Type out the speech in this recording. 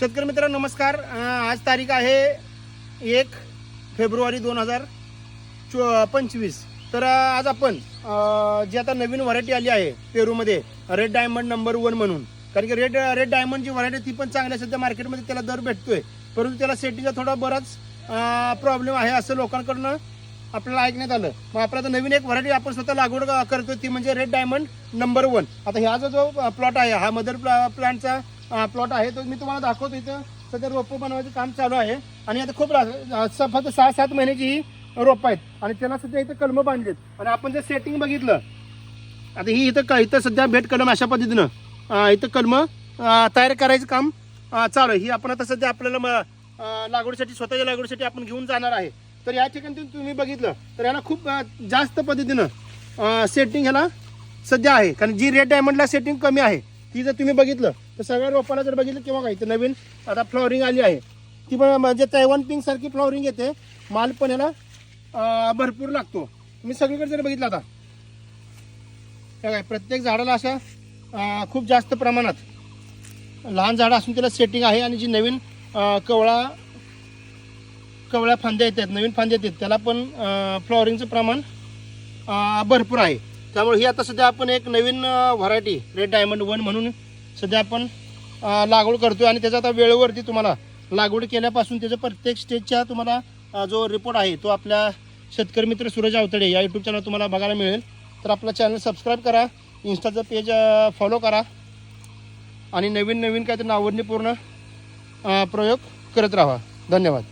शेतकरी मित्रांनो नमस्कार. आज तारीख आहे एक फेब्रुवारी दोन हजार चो पंचवीस. तर आज आपण जी आता नवीन व्हरायटी आली आहे पेरूमध्ये रेड डायमंड नंबर वन म्हणून. कारण की रेड रेड डायमंड जी व्हरायटी ती पण चांगली सध्या मार्केटमध्ये त्याला दर भेटतोय. परंतु त्याला सेटिंगचा थोडा बराच प्रॉब्लेम आहे असं लोकांकडनं आपल्याला ऐकण्यात आलं. मग आपला आता नवीन एक व्हरायटी आपण स्वतः लागवड क- करतोय ती म्हणजे रेड डायमंड नंबर वन आता ह्या जो प्लॉट आहे हा मदर प्लांटचा प्लॉट आहे तो मी तुम्हाला दाखवतो इथं. सध्या रोपं बनवायचं काम चालू आहे. आणि आता खूप फक्त सहा सात महिन्याची ही रोपं आहेत. आणि त्याला सध्या इथं कलमं बांधलेत. आणि आपण जर सेटिंग बघितलं आता ही इथं इथं सध्या भेट कलम अशा पद्धतीनं इथं कलम तयार करायचं काम चालू आहे. ही आपण आता सध्या आपल्याला लागवडीसाठी स्वतःच्या लागवडीसाठी आपण घेऊन जाणार आहे. तर या ठिकाणी तुम्ही- बघितलं तर याला खूप जास्त पद्धतीनं सेटिंग ह्याला सध्या आहे. कारण जी रेड डायमंडला सेटिंग कमी आहे ती जर तुम्ही बघितलं तर सगळ्या रोपाला जर बघितलं किंवा काही तर नवीन आता फ्लॉवरिंग आली आहे. ती पण म्हणजे तैवान पिंक सारखी फ्लॉवरिंग येते. माल पण याला भरपूर लागतो. तुम्ही सगळीकडे जर बघितलं आता. काय प्रत्येक झाडाला अशा खूप जास्त प्रमाणात लहान झाडं असून त्याला सेटिंग आहे आणि जी नवीन कवळा कवळ्या फांद्या येतात नवीन फांद्या येतात त्याला पण फ्लॉवरिंगचं प्रमाण भरपूर आहे. त्यामुळे ही आता सध्या आपण एक नवीन व्हरायटी रेड डायमंड वन म्हणून सध्या आपण लागवड करतोय आणि त्याचा आता वेळेवरती तुम्हाला लागवड केल्यापासून त्याचं प्रत्येक स्टेजच्या तुम्हाला जो रिपोर्ट आहे तो आपल्या शेतकरी मित्र सूरज आवतडे या यूट्यूब चॅनल तुम्हाला बघायला मिळेल. तर आपलं चॅनल सबस्क्राईब करा इन्स्टाचं पेज फॉलो करा आणि नवीन नवीन काहीतरी नावडणीपूर्ण प्रयोग करत राहा. धन्यवाद.